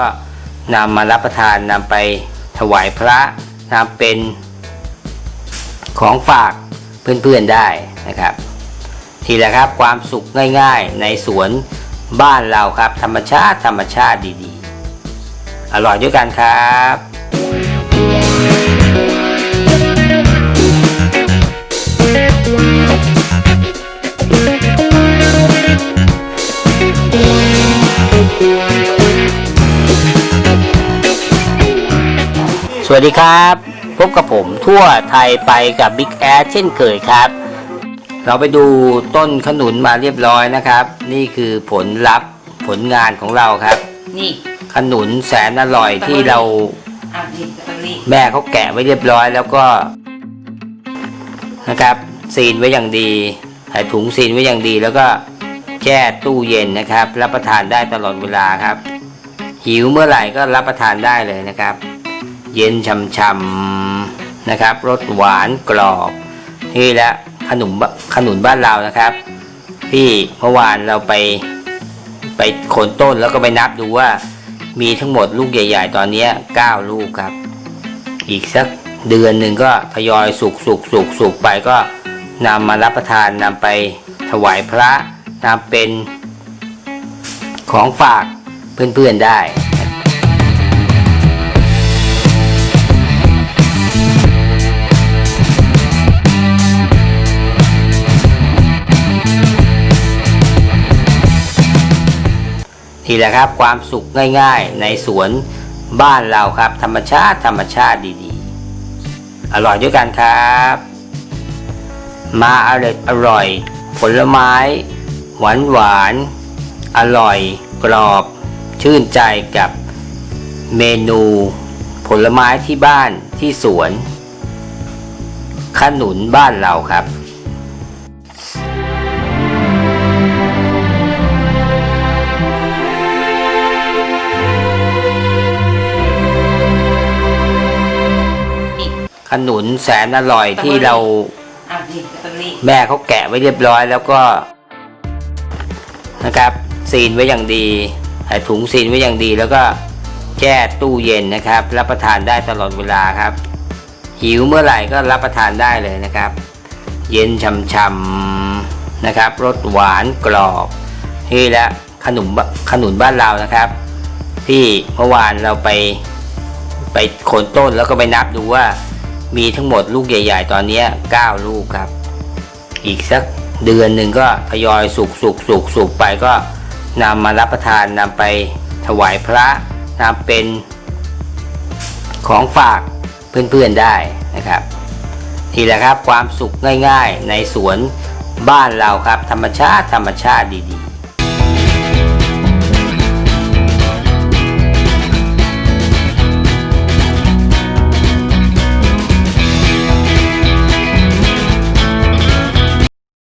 ก็นำมารับประทานนำไปถวายพระนำเป็นของฝากเพื่อนๆได้นะครับ ทีละครับความสุขง่ายๆ ในสวนบ้านเราครับ ธรรมชาติธรรมชาติดีๆ อร่อยด้วยกันครับ วัสดีครับ พบกับผมทั่วไทยไปกับบิ๊กแอดเช่นเคยครับ เราไปดูต้นขนุนมาเรียบร้อยนะครับ นี่คือผลลัพธ์ผลงานของเราครับ นี่ขนุนแสนอร่อยที่เราอะนี่สตรอเบอรี่แม่เขาแกะไว้เรียบร้อยแล้วก็นะครับซีนไว้อย่างดีใส่ถุงซีนไว้อย่างดี แล้วก็แช่ตู้เย็นนะครับ รับประทานได้ตลอดเวลาครับ หิวเมื่อไหร่ก็รับประทานได้เลยนะครับ เย็นช่ำๆนะครับรสหวานกรอบนี่แหละขนมขนุนบ้านเรานะครับ ที่เมื่อวานเราไปไปขนต้นแล้วก็ไปนับดูว่ามีทั้งหมดลูกใหญ่ ๆ ตอนนี้9ลูกครับ อีกสักเดือนหนึ่งก็ทยอยสุกสุกสุกสุกไปก็นำมารับประทานนำไปถวายพระนำเป็นของฝากเพื่อนๆได้ ทีแหละครับความสุขง่ายๆ ในสวนบ้านเราครับ ธรรมชาติธรรมชาติดีๆ อร่อยด้วยกันครับ มาอร่อยอร่อย ผลไม้ หวานหวานๆอร่อย กรอบ ชื่นใจกับเมนู ผลไม้ที่บ้านที่สวน ขนุนบ้านเราครับ ขนุนแสนอร่อยที่เราอะนี่สตรอเบอรี่แม่เขาแกะไว้เรียบร้อยแล้วก็ นะครับซีนไว้อย่างดีใส่ถุงซีนไว้อย่างดี แล้วก็แช่ตู้เย็นนะครับ รับประทานได้ตลอดเวลาครับ หิวเมื่อไหร่ก็รับประทานได้เลยนะครับ เย็นช่ำๆนะครับรสหวานกรอบนี่แหละขนมบขนุนบ้านเรานะครับ ที่เมื่อวานเราไปไปขนต้นแล้วก็ไปนับดูว่า มีทั้งหมดลูกใหญ่ ๆ ตอนนี้9ลูกครับ อีกสักเดือนหนึ่งก็ทยอยสุกสุกสุกสุกไปก็นำมารับประทานนำไปถวายพระนำเป็นของฝากเพื่อนๆได้นะครับทีละครับความสุขง่ายๆ ในสวนบ้านเราครับ ธรรมชาติธรรมชาติดีๆ